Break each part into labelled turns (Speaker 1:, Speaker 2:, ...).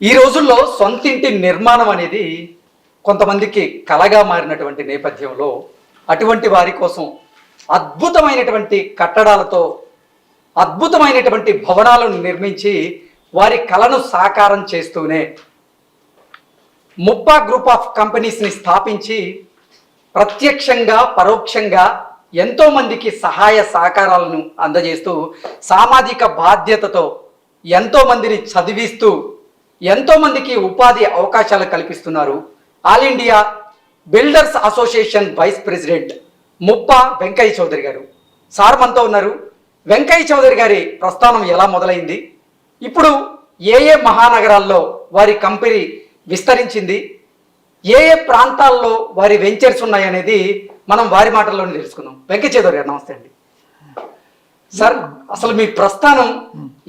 Speaker 1: ఈ రోజుల్లో సొంతింటి నిర్మాణం అనేది కొంతమందికి కలగా మారినటువంటి నేపథ్యంలో అటువంటి వారి కోసం అద్భుతమైనటువంటి కట్టడాలతో అద్భుతమైనటువంటి భవనాలను నిర్మించి వారి కలను సాకారం చేస్తూనే ముప్పా గ్రూప్ ఆఫ్ కంపెనీస్ని స్థాపించి ప్రత్యక్షంగా పరోక్షంగా ఎంతోమందికి సహాయ సహకారాలను అందజేస్తూ సామాజిక బాధ్యతతో ఎంతోమందిని చదివిస్తూ ఎంతోమందికి ఉపాధి అవకాశాలు కల్పిస్తున్నారు. All India builders association vice president Muppa Venkaiah Chowdary గారు. సార్ మనతో ఉన్నారు. వెంకయ్య చౌదరి గారి ప్రస్థానం ఎలా మొదలైంది? ఇప్పుడు ఏ ఏ మహానగరాల్లో వారి కంపెనీ విస్తరించింది? ఏ ఏ ప్రాంతాల్లో వారి వెంచర్స్ ఉన్నాయనేది మనం వారి మాటల్లోనే తెలుసుకుందాం. వెంకయ్య చౌదరి గారు నమస్తే అండి. సార్ అసలు మీ ప్రస్థానం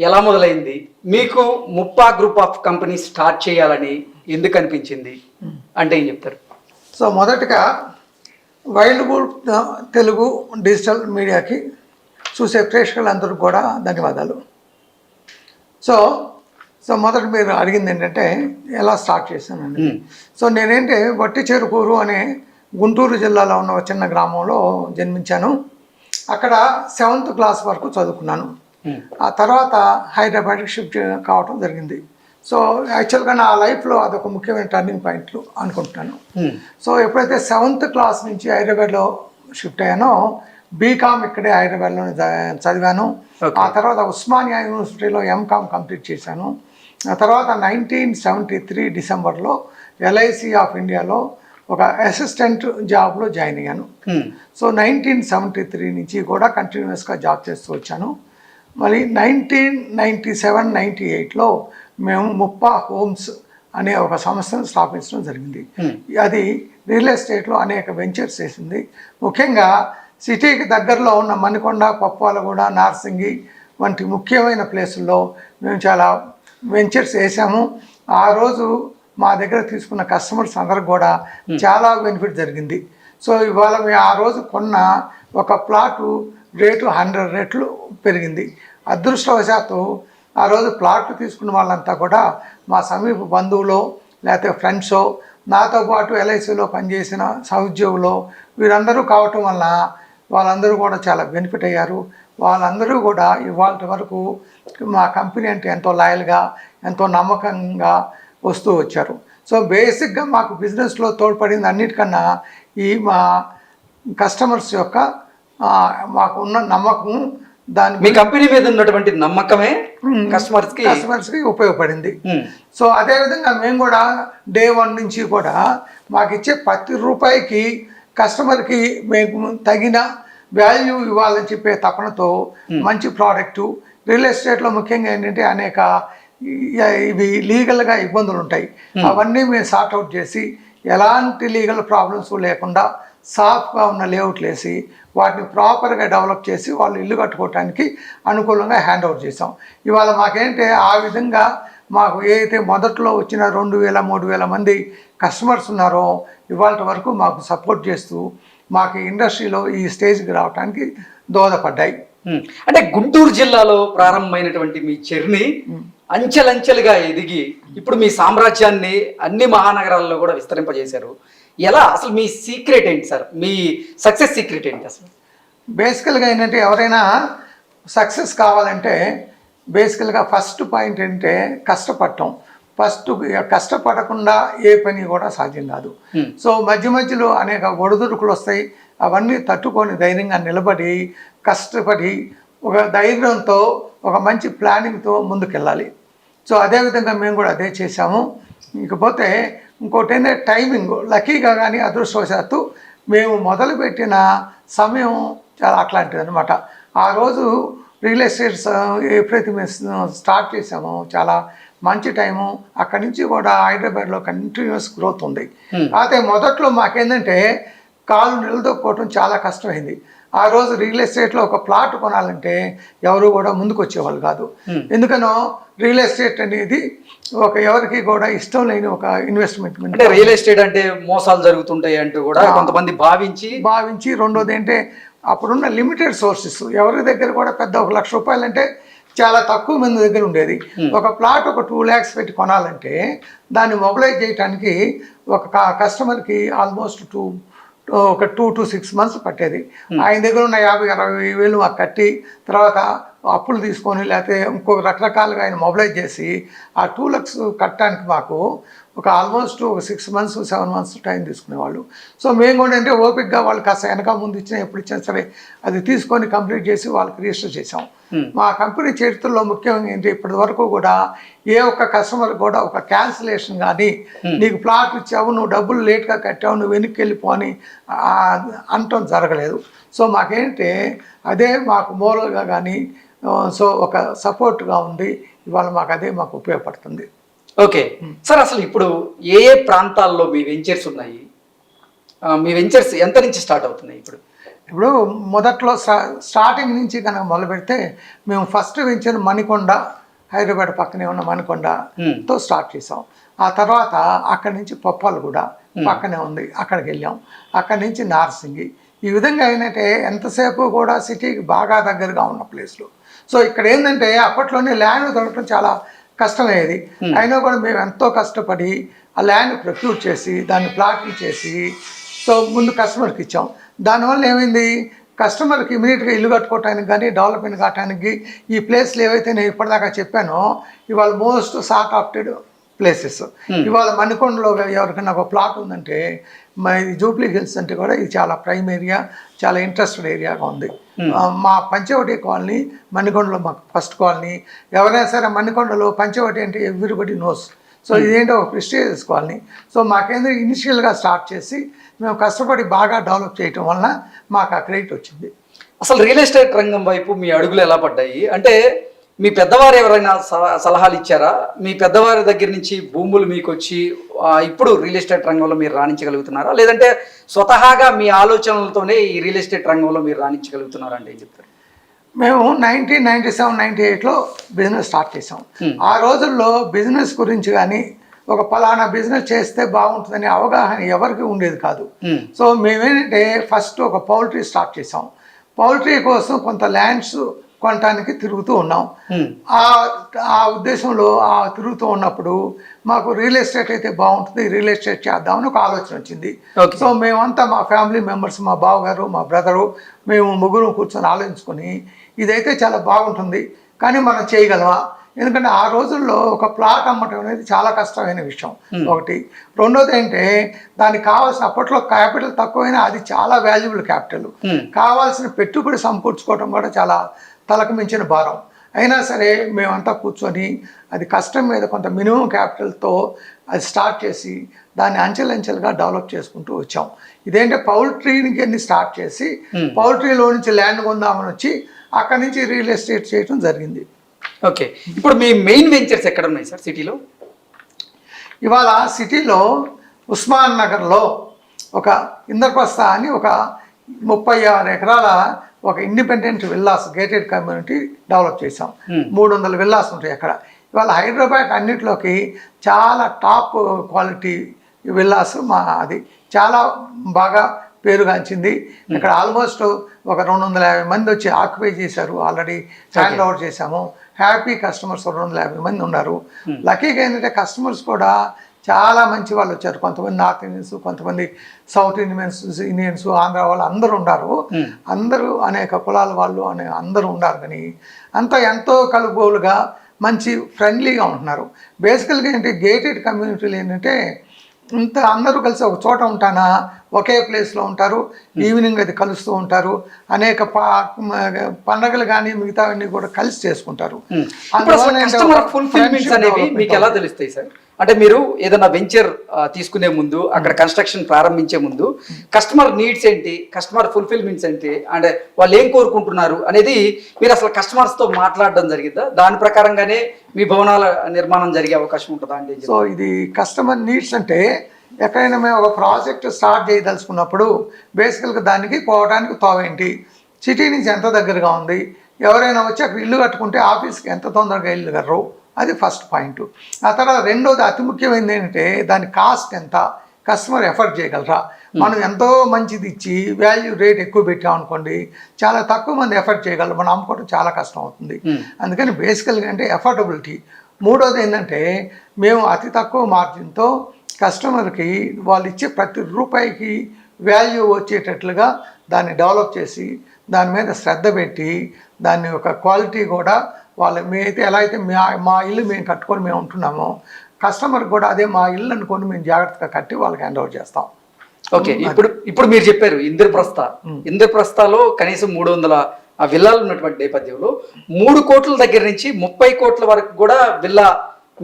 Speaker 1: ఎలా మొదలైంది? మీకు Muppa group of company start చేయాలని ఎందుకు అనిపించింది? అంటే ఏం చెప్తారు?
Speaker 2: సో మొదటగా వైల్డ్ బుల్ తెలుగు డిజిటల్ మీడియాకి చూసే ప్రేక్షకులందరూ కూడా ధన్యవాదాలు. సో సో మొదట మీరు అడిగింది ఏంటంటే ఎలా స్టార్ట్ చేశానండి. సో నేనేంటి వట్టి చెరుకూరు అనే గుంటూరు జిల్లాలో ఉన్న చిన్న గ్రామంలో జన్మించాను. అక్కడ సెవెంత్ క్లాస్ వరకు చదువుకున్నాను. ఆ తర్వాత హైదరాబాద్కి షిఫ్ట్ కావడం జరిగింది సో యాక్చువల్గా నా లైఫ్లో అదొక ముఖ్యమైన టర్నింగ్ పాయింట్లు అనుకుంటున్నాను. సో ఎప్పుడైతే సెవెంత్ క్లాస్ నుంచి హైదరాబాద్లో షిఫ్ట్ అయ్యానో బీకామ్ ఇక్కడే హైదరాబాద్లో చదివాను. ఆ తర్వాత ఉస్మానియా యూనివర్సిటీలో ఎంకామ్ కంప్లీట్ చేశాను ఆ తర్వాత నైన్టీన్ సెవెంటీ త్రీ డిసెంబర్లో ఎల్ఐసి ఆఫ్ ఇండియాలో ఒక అసిస్టెంట్ జాబ్లో జాయిన్ అయ్యాను. సో నైన్టీన్ సెవెంటీ త్రీ నుంచి కూడా కంటిన్యూస్గా జాబ్ చేస్తూ వచ్చాను. మరి నైన్టీన్ నైంటీ సెవెన్ నైంటీ ఎయిట్లో మేము ముప్పా హోమ్స్ అనే ఒక సంస్థను స్థాపించడం జరిగింది.
Speaker 1: Hmm.
Speaker 2: అది రియల్ ఎస్టేట్లో అనేక వెంచర్స్ చేసింది ముఖ్యంగా సిటీకి దగ్గరలో ఉన్న మణికొండ కొప్పాలగూడ నార్సింగి వంటి ముఖ్యమైన ప్లేసుల్లో మేము చాలా వెంచర్స్ వేసాము. ఆ రోజు మా దగ్గర తీసుకున్న కస్టమర్స్ అందరికి కూడా చాలా బెనిఫిట్ జరిగింది. సో ఇవాళ మేము ఆ రోజు కొన్న ఒక ప్లాటు రేటు హండ్రెడ్ రెట్లు పెరిగింది. అదృష్టవశాత్తు ఆ రోజు ప్లాట్లు తీసుకున్న వాళ్ళంతా కూడా మా సమీప బంధువులో లేకపోతే ఫ్రెండ్సో నాతో పాటు ఎల్ఐసిలో పనిచేసిన సహోద్యోగులు వీరందరూ కావటం వల్ల వాళ్ళందరూ కూడా చాలా బెనిఫిట్ అయ్యారు. వాళ్ళందరూ కూడా ఇవాళ వరకు మా కంపెనీ అంటే ఎంతో లాయల్గా ఎంతో నమ్మకంగా వస్తూ వచ్చారు. సో బేసిక్గా మాకు బిజినెస్లో తోడ్పడింది అన్నిటికన్నా ఈ మా కస్టమర్స్ యొక్క మాకు ఉన్న నమ్మకం దాని
Speaker 1: మీ కంపెనీ మీద ఉన్నటువంటి నమ్మకమే కస్టమర్స్కి
Speaker 2: కస్టమర్స్కి ఉపయోగపడింది. సో అదేవిధంగా మేము కూడా డే వన్ నుంచి కూడా మాకు ఇచ్చే ప్రతి రూపాయికి కస్టమర్కి మేము తగిన వాల్యూ ఇవ్వాలని చెప్పే తపనతో మంచి ప్రోడక్టు రియల్ ఎస్టేట్లో ముఖ్యంగా ఏంటంటే అనేక ఇవి లీగల్గా ఇబ్బందులు ఉంటాయి అవన్నీ మేము సార్ట్అవుట్ చేసి ఎలాంటి లీగల్ ప్రాబ్లమ్స్ లేకుండా సాఫ్గా ఉన్న లేఅవుట్లు వేసి వాటిని ప్రాపర్గా డెవలప్ చేసి వాళ్ళు ఇల్లు కట్టుకోవటానికి అనుకూలంగా హ్యాండ్ ఓవర్ చేసాం ఇవాళ మాకేంటే ఆ విధంగా మాకు ఏదైతే మొదట్లో వచ్చిన రెండు వేల మూడు వేల మంది కస్టమర్స్ ఉన్నారో ఇవాళ వరకు మాకు సపోర్ట్ చేస్తూ మాకు ఇండస్ట్రీలో ఈ స్టేజ్కి రావడానికి దోహదపడ్డాయి.
Speaker 1: అంటే గుంటూరు జిల్లాలో ప్రారంభమైనటువంటి మీ చెర్ని అంచెలంచెలుగా ఎదిగి ఇప్పుడు మీ సామ్రాజ్యాన్ని అన్ని మహానగరాల్లో కూడా విస్తరింపజేశారు. ఎలా? అసలు మీ సీక్రెట్ ఏంటి సార్? మీ సక్సెస్ సీక్రెట్ ఏంటి అసలు?
Speaker 2: బేసికల్గా ఏంటంటే ఎవరైనా సక్సెస్ కావాలంటే బేసికల్గా ఫస్ట్ పాయింట్ ఏంటంటే కష్టపడటం. ఫస్ట్ కష్టపడకుండా ఏ పని కూడా సాధ్యం కాదు. సో మధ్య మధ్యలో అనేక ఒడిదుడుకులు వస్తాయి. అవన్నీ తట్టుకొని ధైర్యంగా నిలబడి కష్టపడి ఒక ధైర్యంతో ఒక మంచి ప్లానింగ్తో ముందుకెళ్ళాలి. సో అదేవిధంగా మేము కూడా అదే చేశాము. ఇకపోతే ఇంకోటి ఏంటంటే టైమింగ్ లక్కీగా కానీ అదృష్టవశాత్తు మేము మొదలుపెట్టిన సమయం చాలా అట్లాంటిది అనమాట ఆ రోజు రియల్ ఎస్టేట్స్ ఎప్పుడైతే మేము స్టార్ట్ చేసామో చాలా మంచి టైము అక్కడి నుంచి కూడా హైదరాబాద్లో కంటిన్యూస్ గ్రోత్ ఉంది. అయితే మొదట్లో మాకేంటంటే కాలు నిలదొక్కోవటం చాలా కష్టమైంది. ఆ రోజు రియల్ ఎస్టేట్లో ఒక ప్లాట్ కొనాలంటే ఎవరు కూడా ముందుకు వచ్చేవాళ్ళు కాదు ఎందుకనో రియల్ ఎస్టేట్ అనేది ఒక ఎవరికి కూడా ఇష్టం లేని ఒక ఇన్వెస్ట్మెంట్
Speaker 1: అంటే రియల్ ఎస్టేట్ అంటే మోసాలు జరుగుతుంటాయి అంటూ కూడా కొంతమంది భావించి
Speaker 2: భావించి రెండోది ఏంటంటే అప్పుడున్న లిమిటెడ్ సోర్సెస్ ఎవరి దగ్గర కూడా పెద్ద ఒక లక్ష రూపాయలు అంటే చాలా తక్కువ మంది దగ్గర ఉండేది. ఒక ప్లాట్ ఒక టూ ల్యాక్స్ పెట్టి కొనాలంటే దాన్ని మొబిలైజ్ చేయడానికి ఒక క- కస్టమర్కి ఆల్మోస్ట్ టూ ఒక టూ టు సిక్స్ మంత్స్ పట్టేది. ఆయన దగ్గర ఉన్న యాభై అరవై వేలు మాకు కట్టి తర్వాత అప్పులు తీసుకొని లేకపోతే ఇంకొక రకరకాలుగా ఆయన మొబిలైజ్ చేసి ఆ టూ లక్స్ కట్టడానికి మాకు ఒక ఆల్మోస్ట్ ఒక six months seven months time తీసుకునేవాళ్ళు. సో మేము కూడా అంటే ఓపిక్గా వాళ్ళు కాస్త వెనక ముందు ఇచ్చినా ఎప్పుడు ఇచ్చినా సరే అది తీసుకొని కంప్లీట్ చేసి వాళ్ళకి రిజిస్టర్ చేసాం మా కంపెనీ చరిత్రలో ముఖ్యంగా ఏంటి ఇప్పటి వరకు కూడా ఏ ఒక్క కస్టమర్ కూడా ఒక క్యాన్సిలేషన్ కానీ నీకు ప్లాట్ ఇచ్చావు నువ్వు డబ్బులు లేట్గా కట్టావు నువ్వు వెనక్కి వెళ్ళిపో అని అనటం జరగలేదు. సో మాకేంటి అదే మాకు మోరల్గా కానీ సో ఒక సపోర్ట్గా ఉంది ఇవాళ మాకు అదే మాకు ఉపయోగపడుతుంది.
Speaker 1: ఓకే సార్ అసలు ఇప్పుడు ఏ ఏ ప్రాంతాల్లో మీ వెంచర్స్ ఉన్నాయి? మీ వెంచర్స్ ఎంత నుంచి స్టార్ట్ అవుతున్నాయి ఇప్పుడు?
Speaker 2: ఇప్పుడు మొదట్లో స్టా- స్టార్టింగ్ నుంచి కనుక మొదలు పెడితే మేము ఫస్ట్ వెంచర్ మణికొండ హైదరాబాద్ పక్కనే ఉన్న మణికొండతో స్టార్ట్ చేసాం. ఆ తర్వాత అక్కడి నుంచి పొప్పాలు కూడా పక్కనే ఉంది అక్కడికి వెళ్ళాం. అక్కడి నుంచి నార్సింగి. ఈ విధంగా ఏంటంటే ఎంతసేపు కూడా సిటీకి బాగా దగ్గరగా ఉన్న ప్లేస్లు. సో ఇక్కడ ఏంటంటే అప్పట్లోనే ల్యాండ్ దొరకడం చాలా కష్టమయ్యేది. అయినా కూడా మేము ఎంతో కష్టపడి ఆ ల్యాండ్ ప్రొక్యూర్ చేసి దాన్ని ప్లాటింగ్ చేసి సో ముందు కస్టమర్కి ఇచ్చాం. దానివల్ల ఏమైంది? కస్టమర్కి ఇమీడియట్గా ఇల్లు కట్టుకోవటానికి కానీ డెవలప్మెంట్ కావటానికి ఈ ప్లేస్లు ఏవైతే నేను ఇప్పటిదాకా చెప్పానో ఇవాళ మోస్ట్ సార్ట్ ఆఫ్టెడ్ ప్లేసెస్ ఇవాళ మణికొండలో ఎవరికైనా ఒక ప్లాట్ ఉందంటే మా ఇది జూబ్లీ హిల్స్ అంటే కూడా ఇది చాలా ప్రైమ్ ఏరియా చాలా ఇంట్రెస్టెడ్ ఏరియాగా ఉంది. మా పంచవటి కాలనీ మణికొండలో మాకు ఫస్ట్ కాలనీ. ఎవరైనా సరే మణికొండలో పంచవటి అంటే ఎవ్రీబడి నోస్ సో ఇదేంటో ఒక ప్రెస్టీజియస్ కాలనీ. సో మాకేందో ఇనిషియల్గా స్టార్ట్ చేసి మేము కష్టపడి బాగా డెవలప్ చేయటం వలన మాకు ఆ క్రెడిట్ వచ్చింది.
Speaker 1: అసలు రియల్ ఎస్టేట్ రంగం వైపు మీ అడుగులు ఎలా పడ్డాయి? అంటే మీ పెద్దవారు ఎవరైనా సల- సలహాలు ఇచ్చారా? మీ పెద్దవారి దగ్గర నుంచి భూములు మీకు వచ్చి ఇప్పుడు రియల్ ఎస్టేట్ రంగంలో మీరు రాణించగలుగుతున్నారా? లేదంటే స్వతహాగా మీ ఆలోచనలతోనే ఈ రియల్ ఎస్టేట్ రంగంలో మీరు రాణించగలుగుతున్నారా అంటే ఏం చెప్తారు?
Speaker 2: మేము నైన్టీన్ నైన్టీ సెవెన్ నైన్టీ ఎయిట్లో బిజినెస్ స్టార్ట్ చేసాం ఆ రోజుల్లో బిజినెస్ గురించి కానీ ఒక పలానా బిజినెస్ చేస్తే బాగుంటుందనే అవగాహన ఎవరికి ఉండేది కాదు. సో మేమేంటంటే ఫస్ట్ ఒక పౌల్ట్రీ స్టార్ట్ చేసాం పౌల్ట్రీ కోసం కొంత ల్యాండ్స్ కొనటానికి తిరుగుతూ ఉన్నాం. ఆ ఆ ఉద్దేశంలో ఆ తిరుగుతూ ఉన్నప్పుడు మాకు రియల్ ఎస్టేట్ అయితే బాగుంటుంది రియల్ ఎస్టేట్ చేద్దామని ఒక ఆలోచన వచ్చింది. సో మేమంతా మా ఫ్యామిలీ మెంబర్స్ మా బావగారు మా బ్రదరు మేము ముగ్గురు కూర్చొని ఆలోచించుకొని ఇదైతే చాలా బాగుంటుంది కానీ మనం చేయగలమా ఎందుకంటే ఆ రోజుల్లో ఒక ప్లాట్ అమ్మటం అనేది చాలా కష్టమైన విషయం. ఒకటి. రెండోది ఏంటంటే దానికి కావాల్సిన అప్పట్లో క్యాపిటల్ తక్కువైనా అది చాలా వాల్యుబుల్ క్యాపిటల్. కావాల్సిన పెట్టుబడి సమకూర్చుకోవడం కూడా చాలా తలకు మించిన భారం. అయినా సరే మేమంతా కూర్చొని అది కష్టం మీద కొంత మినిమం క్యాపిటల్తో అది స్టార్ట్ చేసి దాన్ని అంచెలంచెలుగా డెవలప్ చేసుకుంటూ వచ్చాం. ఇదేంటే పౌల్ట్రీకి అన్ని స్టార్ట్ చేసి పౌల్ట్రీలో నుంచి ల్యాండ్ కొందామని వచ్చి అక్కడి నుంచి రియల్ ఎస్టేట్ చేయడం జరిగింది.
Speaker 1: ఓకే. ఇప్పుడు మీ మెయిన్ వెంచర్స్ ఎక్కడ ఉన్నాయి సార్ సిటీలో?
Speaker 2: ఇవాళ సిటీలో ఉస్మాన్ నగర్లో ఒక ఇంద్రప్రస్థ అని ఒక ముప్పై ఆరు ఎకరాల ఒక independent villas gated community develop చేసాం మూడు వందల విల్లాస్ ఉంటాయి అక్కడ. ఇవాళ హైదరాబాద్ అన్నిటిలోకి చాలా టాప్ క్వాలిటీ విల్లాస్ మా అది చాలా బాగా పేరుగాంచింది. ఇక్కడ ఆల్మోస్ట్ ఒక రెండు వందల యాభై మంది వచ్చి ఆక్యుపై చేశారు. ఆల్రెడీ హ్యాండ్ ఓవర్ చేశాము. హ్యాపీ కస్టమర్స్ రెండు వందల యాభై మంది ఉన్నారు. లక్కీగా ఏంటంటే కస్టమర్స్ కూడా చాలా మంచి వాళ్ళు వచ్చారు. కొంతమంది నార్త్ ఇండియన్స్ కొంతమంది సౌత్ ఇండియన్స్ ఇండియన్స్ ఆంధ్ర వాళ్ళు అందరూ ఉన్నారు అందరూ అనేక కులాల వాళ్ళు అనే అందరూ ఉన్నారు కానీ అంతా ఎంతో కలుగోలుగా మంచి ఫ్రెండ్లీగా ఉంటున్నారు. బేసికల్గా ఏంటి గేటెడ్ కమ్యూనిటీలు ఏంటంటే ఇంత అందరూ కలిసి ఒక చోట ఉంటానా? ఒకే ప్లేస్లో ఉంటారు. ఈవినింగ్ అది కలుస్తూ ఉంటారు. అనేక పండగలు కానీ మిగతావన్నీ కూడా కలిసి చేసుకుంటారు.
Speaker 1: మీకు ఎలా తెలుస్తాయి సార్? అంటే మీరు ఏదైనా వెంచర్ తీసుకునే ముందు అక్కడ కన్స్ట్రక్షన్ ప్రారంభించే ముందు కస్టమర్ నీడ్స్ ఏంటి కస్టమర్ ఫుల్ఫిల్మెంట్స్ ఏంటి అంటే వాళ్ళు ఏం కోరుకుంటున్నారు అనేది మీరు అసలు కస్టమర్స్తో మాట్లాడడం జరిగిందా? దాని ప్రకారంగానే మీ భవనాల నిర్మాణం జరిగే అవకాశం ఉంటుందా అంటే
Speaker 2: సో ఇది కస్టమర్ నీడ్స్ అంటే ఎక్కడైనా మేము ఒక ప్రాజెక్ట్ స్టార్ట్ చేయదలుచుకున్నప్పుడు బేసికల్గా దానికి పోవడానికి తోవేంటి సిటీ నుంచి ఎంత దగ్గరగా ఉంది? ఎవరైనా వచ్చి అక్కడ ఇల్లు కట్టుకుంటే ఆఫీస్కి ఎంత తొందరగా ఇల్లు కర్రు అది ఫస్ట్ పాయింట్ ఆ తర్వాత రెండోది అతి ముఖ్యమైనది ఏంటంటే దాని కాస్ట్ ఎంత? కస్టమర్ ఎఫర్ట్ చేయగలరా? మనం ఎంతో మంచిది ఇచ్చి వాల్యూ రేట్ ఎక్కువ పెట్టాం అనుకోండి చాలా తక్కువ మంది ఎఫర్ట్ చేయగలరు. మనం అమ్ముకోవడం చాలా కష్టం అవుతుంది.
Speaker 1: Hmm.
Speaker 2: అందుకని బేసికల్గా అంటే ఎఫర్డబిలిటీ మూడోది ఏంటంటే మేము అతి తక్కువ మార్జిన్తో కస్టమర్కి వాళ్ళు ఇచ్చే ప్రతి రూపాయికి వాల్యూ వచ్చేటట్లుగా దాన్ని డెవలప్ చేసి దాని మీద శ్రద్ధ పెట్టి దాన్ని ఒక క్వాలిటీ కూడా వాళ్ళ మేమైతే ఎలా అయితే మా మా ఇల్లు మేము కట్టుకొని మేము ఉంటున్నామో కస్టమర్ కూడా అదే మా ఇల్లు అనుకొని మేము జాగ్రత్తగా కట్టి వాళ్ళకి హ్యాండ్ ఓవర్ చేస్తాం.
Speaker 1: ఓకే ఇప్పుడు ఇప్పుడు మీరు చెప్పారు ఇంద్రప్రస్థ. ఇంద్రప్రస్థలో కనీసం మూడు వందల ఆ విల్లాలు ఉన్నటువంటి నేపథ్యంలో మూడు కోట్ల దగ్గర నుంచి ముప్పై కోట్ల వరకు కూడా విల్లా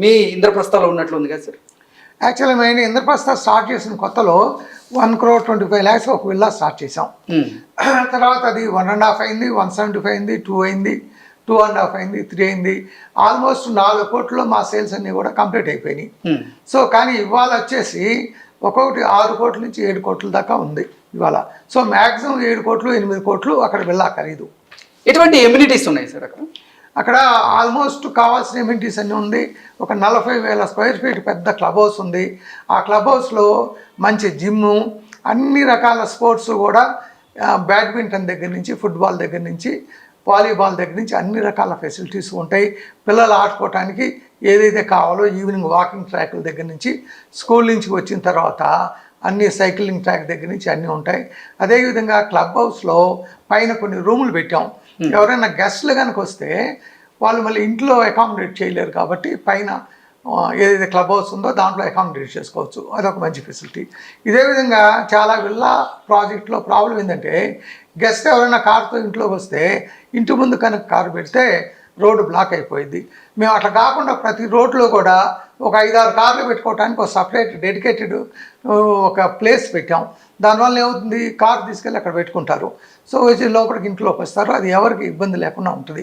Speaker 1: మీ ఇంద్రప్రస్థలో ఉన్నట్లు ఉంది కదా సార్?
Speaker 2: యాక్చువల్లీ మేము ఇంద్రప్రస్థ స్టార్ట్ చేసిన కొత్తలో one crore twenty five lakhs ఒక విల్లా స్టార్ట్ చేసాం తర్వాత అది వన్ అండ్ హాఫ్ అయింది వన్ సెవెంటీ ఫైవ్ అయింది టూ అయింది. టూ అండ్ హాఫ్ అయింది త్రీ అయింది. ఆల్మోస్ట్ నాలుగు కోట్లలో మా సేల్స్ అన్నీ కూడా కంప్లీట్ అయిపోయినాయి.
Speaker 1: ఉమ్,
Speaker 2: సో కానీ ఇవాళ వచ్చేసి ఒక్కొక్కటి ఆరు కోట్ల నుంచి ఏడు కోట్ల దాకా ఉంది ఇవాళ. సో మ్యాక్సిమం ఏడు కోట్లు ఎనిమిది కోట్లు అక్కడ వెళ్ళా ఖరీదు
Speaker 1: ఎటువంటి ఎమ్యూనిటీస్ ఉన్నాయి సార్ అక్కడ?
Speaker 2: అక్కడ ఆల్మోస్ట్ కావాల్సిన ఎమ్యూనిటీస్ అన్నీ ఉంది. ఒక నలభై వేల స్క్వేర్ ఫీట్ పెద్ద క్లబ్ హౌస్ ఉంది. ఆ క్లబ్ హౌస్లో మంచి జిమ్ము అన్ని రకాల స్పోర్ట్స్ కూడా బ్యాడ్మింటన్ దగ్గర నుంచి ఫుట్బాల్ దగ్గర నుంచి వాలీబాల్ దగ్గర నుంచి అన్ని రకాల ఫెసిలిటీస్ ఉంటాయి. పిల్లలు ఆడుకోవటానికి ఏదైతే కావాలో ఈవినింగ్ వాకింగ్ ట్రాక్ల దగ్గర నుంచి స్కూల్ నుంచి వచ్చిన తర్వాత అన్ని సైక్లింగ్ ట్రాక్ దగ్గర నుంచి అన్నీ ఉంటాయి. అదేవిధంగా క్లబ్ హౌస్లో పైన కొన్ని రూములు పెట్టాం. ఎవరైనా గెస్ట్లు కనుక వస్తే వాళ్ళు మళ్ళీ ఇంట్లో అకామిడేట్ చేయలేరు కాబట్టి పైన ఏదైతే క్లబ్ హౌస్ ఉందో దాంట్లో అకామిడేట్ చేసుకోవచ్చు. అదొక మంచి ఫెసిలిటీ ఇదే విధంగా చాలా విల్లా ప్రాజెక్ట్లో ప్రాబ్లం ఏంటంటే గెస్ట్ ఎవరైనా కార్తో ఇంట్లోకి వస్తే ఇంటి ముందు కనుక కారు పెడితే రోడ్డు బ్లాక్ అయిపోయింది. మేము అట్లా కాకుండా ప్రతి రోడ్లో కూడా ఒక ఐదారు కార్లు పెట్టుకోవడానికి ఒక సపరేట్ డెడికేటెడ్ ఒక ప్లేస్ పెట్టాం. దానివల్ల ఏమవుతుంది? కార్ తీసుకెళ్ళి అక్కడ పెట్టుకుంటారు. సో వచ్చి లోపలికి ఇంట్లోకి వస్తారు. అది ఎవరికి ఇబ్బంది లేకుండా ఉంటుంది.